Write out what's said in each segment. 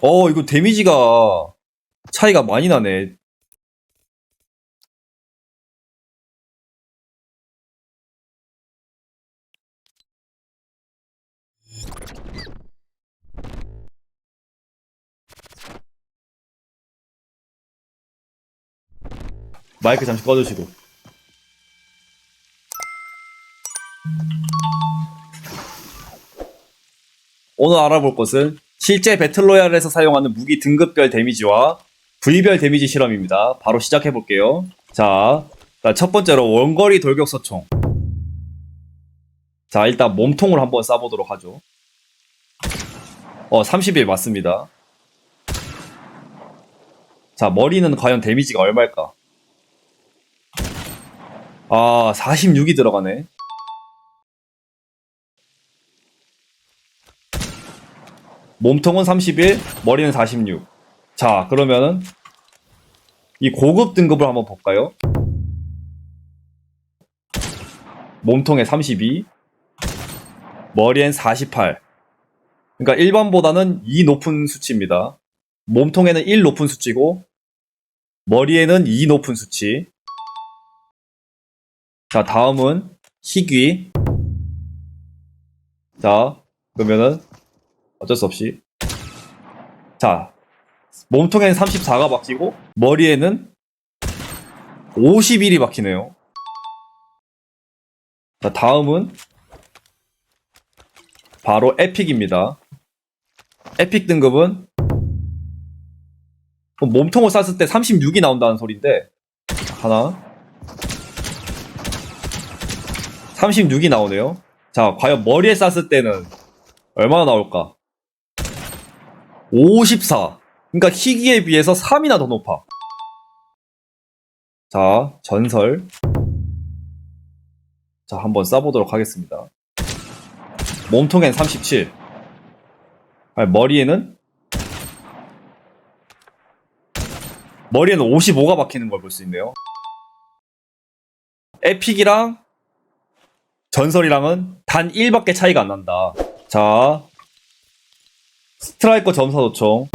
어, 이거 데미지가 차이가 많이 나네. 마이크 잠시 꺼주시고. 오늘 알아볼 것은 실제 배틀로얄에서 사용하는 무기 등급별 데미지와 부위별 데미지 실험입니다. 바로 시작해 볼게요. 자, 자, 첫 번째로 원거리 돌격소총. 자, 일단 몸통을 한번 쏴보도록 하죠. 어, 31 맞습니다. 자, 머리는 과연 데미지가 얼마일까? 아, 46이 들어가네. 몸통은 31, 머리는 46. 자, 그러면은 이 고급 등급을 한번 볼까요? 몸통에 32, 머리엔 48. 그러니까 일반보다는 2 높은 수치입니다. 몸통에는 1 높은 수치고 머리에는 2 높은 수치. 자, 다음은 희귀. 자, 그러면은 어쩔 수 없이. 자, 몸통에는 34가 박히고, 머리에는 51이 박히네요. 자, 다음은 바로 에픽입니다. 에픽 등급은 몸통을 쐈을 때 36이 나온다는 소린데, 하나, 36이 나오네요. 자, 과연 머리에 쐈을 때는 얼마나 나올까? 54. 그러니까 희귀에 비해서 3이나 더 높아. 자, 전설. 자, 한번 쏴보도록 하겠습니다. 몸통엔 37. 아니, 머리에는? 머리에는 55가 박히는 걸 볼 수 있네요. 에픽이랑 전설이랑은 단 1밖에 차이가 안 난다. 자, 스트라이커 점사 도총.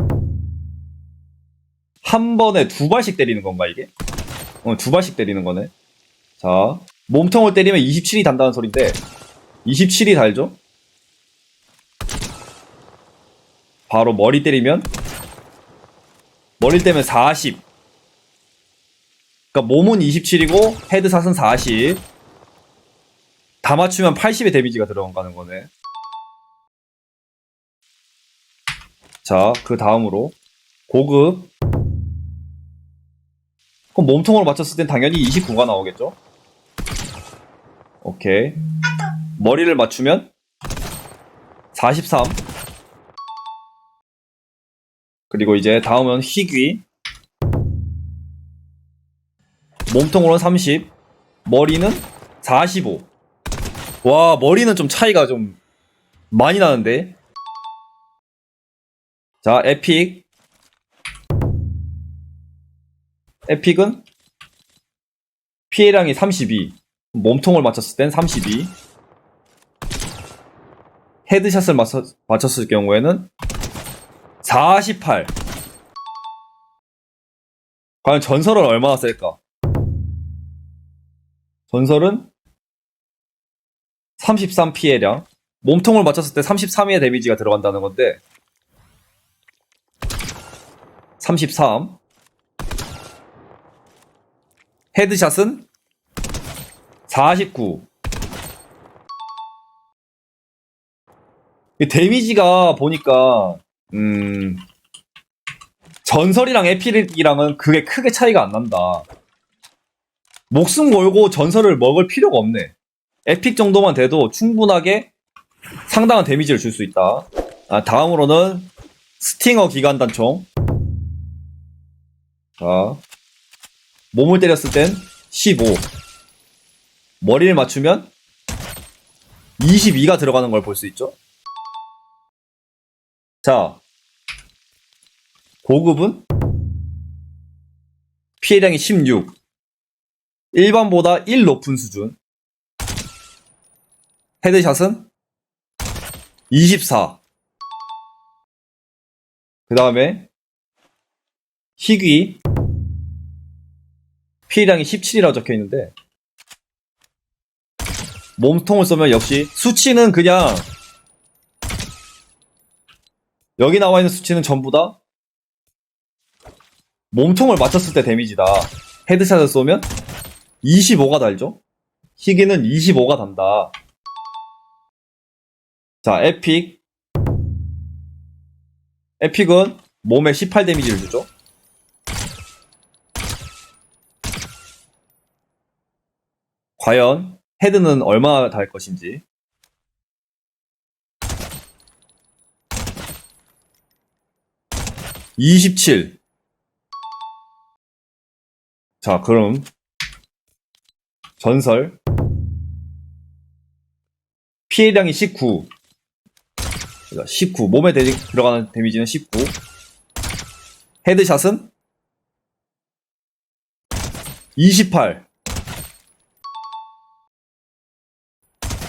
한 번에 두 발씩 때리는 건가, 이게? 어, 두 발씩 때리는 거네. 자, 몸통을 때리면 27이 단다는 소린데, 27이 달죠? 바로 머리 때리면, 머리 때면 40. 그니까 몸은 27이고, 헤드샷은 40. 다 맞추면 80의 데미지가 들어가는 거네. 자, 그 다음으로 고급. 그럼 몸통으로 맞췄을 땐 당연히 29가 나오겠죠? 오케이. 머리를 맞추면 43. 그리고 이제 다음은 희귀. 몸통으로는 30. 머리는 45. 와, 머리는 좀 차이가 좀 많이 나는데. 자, 에픽. 에픽은 피해량이 32. 몸통을 맞췄을 땐 32. 헤드샷을 맞췄, 맞췄을 경우에는 48. 과연 전설은 얼마나 셀까? 전설은 33 피해량. 몸통을 맞췄을 때 33의 데미지가 들어간다는 건데, 33. 헤드샷은 49. 이 데미지가 보니까, 음, 전설이랑 에피릭이랑은 그게 크게 차이가 안 난다. 목숨 걸고 전설을 먹을 필요가 없네. 에픽 정도만 돼도 충분하게 상당한 데미지를 줄 수 있다. 아, 다음으로는 스팅어 기관단총. 자, 몸을 때렸을 땐 15. 머리를 맞추면 22가 들어가는 걸 볼 수 있죠. 자, 고급은 피해량이 16. 일반보다 1 높은 수준. 헤드샷은 24. 그 다음에 희귀 피해량이 17이라고 적혀 있는데 몸통을 쏘면 역시 수치는 그냥 여기 나와 있는 수치는 전부 다 몸통을 맞췄을 때 데미지다. 헤드샷을 쏘면 25가 달죠? 희귀는 25가 단다. 자, 에픽. 에픽은 몸에 18 데미지를 주죠. 과연 헤드는 얼마나 달 것인지. (27) 자 그럼 전설. 피해량이 19 그러니까 19 몸에 대- 들어가는 데미지는 19 헤드샷은? 28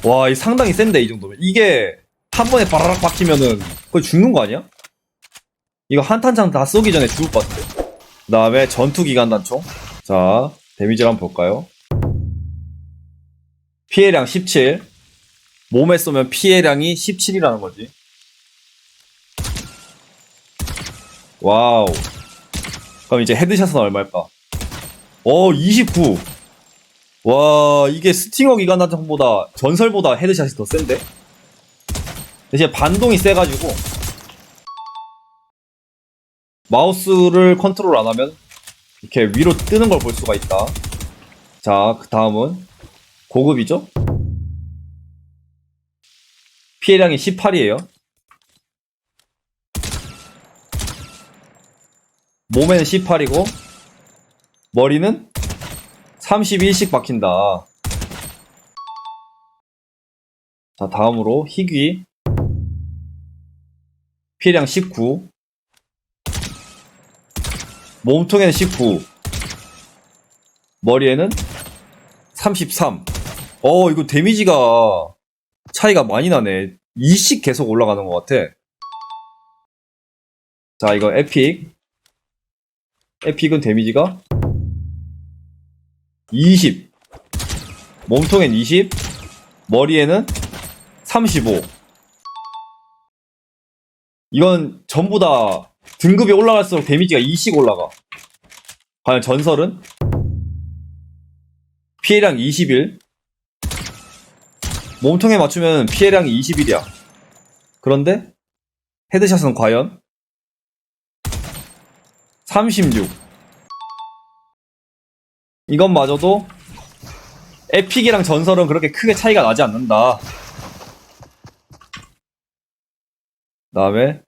와, 이 상당히 센데, 이 정도면. 이게 한 번에 바라락 박히면은 거의 죽는 거 아니야? 이거 한탄창 다 쏘기 전에 죽을 것 같은데. 그 다음에 전투기관 단총. 자, 데미지를 한번 볼까요? 피해량 17. 몸에 쏘면 피해량이 17이라는 거지. 와우. 그럼 이제 헤드샷은 얼마일까? 어, 29. 와, 이게 스팅어 기관단총보다, 전설보다 헤드샷이 더 센데? 대신 반동이 세가지고, 마우스를 컨트롤 안 하면, 이렇게 위로 뜨는 걸 볼 수가 있다. 자, 그 다음은, 고급이죠? 피해량이 18이에요. 몸에는 18이고, 머리는 31씩 박힌다. 자, 다음으로 희귀. 피해량 19. 몸통에는 19. 머리에는 33. 어, 이거 데미지가 차이가 많이 나네. 2씩 계속 올라가는 것 같아. 자, 이거 에픽. 에픽은 데미지가 20. 몸통엔 20. 머리에는 35. 이건 전부 다 등급이 올라갈수록 데미지가 2씩 올라가. 과연 전설은? 피해량 21. 몸통에 맞추면 피해량이 21이야. 그런데 헤드샷은 과연 36. 이것마저도 에픽이랑 전설은 그렇게 크게 차이가 나지 않는다. 그 다음에